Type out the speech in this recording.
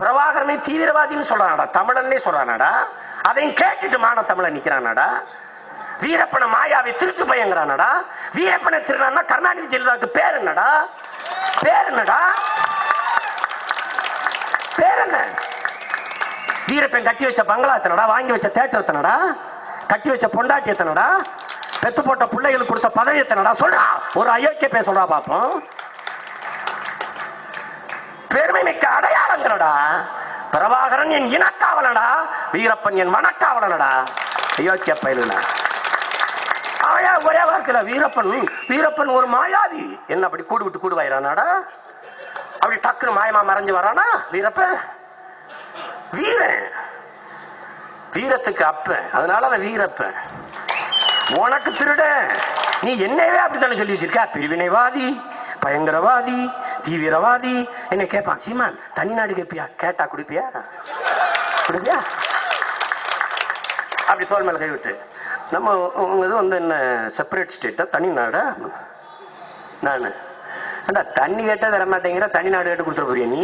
பிரபாகரனை தீவிரவாதின்னு சொல்றானடா. தமிழன்னே சொல்றானடா. அதையும் கேட்டுட்டு மான தமிழ நிக்கிறானடா. வீரப்பன மாயாவை திருட்டு பயங்கிறானடா. வீரப்பனை திருடான்னா கருணாநிதி ஜெயலலிதாவுக்கு பேர் என்னடா? பேர் என்னடா? பேர் என்ன? வீரப்பன் கட்டி வச்ச பங்களா எத்தனடா? வாங்கி வச்ச தேட்டர் எத்தனடா? கட்டி வச்ச பொண்டாட்டி எத்தனடா? பெத்து போட்ட பிள்ளைகளுக்கு கொடுத்த பதவி எத்தனடா? சொல்றா. ஒரு அயோக்கிய பேர் சொல்றா பாப்போம். பெருமை மிக்க அடையாளங்களடா பிரபாகரன் என் இனக்காவலடா வீரப்பன் என் மனக்காவலனடா. அயோக்கிய பயிலுனா ஆயா ஒரே வார்த்தையில வீரப்பன் வீரப்பன் ஒரு மாயாவி. என்ன அப்படி கூடு விட்டு கூடு வாயிரானாடா அப்படி டக்குன்னு மாயமா மறைஞ்சு வரானா வீரப்பன்? வீரன். வீரத்துக்கு அப்ப அதனால அவன் வீரப்பன். உனக்கு திருட நீ என்னவே அப்படித்தானே சொல்லி வச்சிருக்க? பிரிவினைவாதி பயங்கரவாதி தீவிரவாதி என்ன கேட்பான் சீமான் தனிநாடு கேட்பியா கேட்டா குடிப்பியா? குடிப்பியா? அப்படி தோல் மேல கைவிட்டு நம்ம உங்க இது வந்து என்ன செப்பரேட் ஸ்டேட்டா தனி நாடா? நான். தண்ணி கேட்டா தர மாட்டேங்கிற தனி நாடு கேட்டு கொடுத்துட போறியா நீ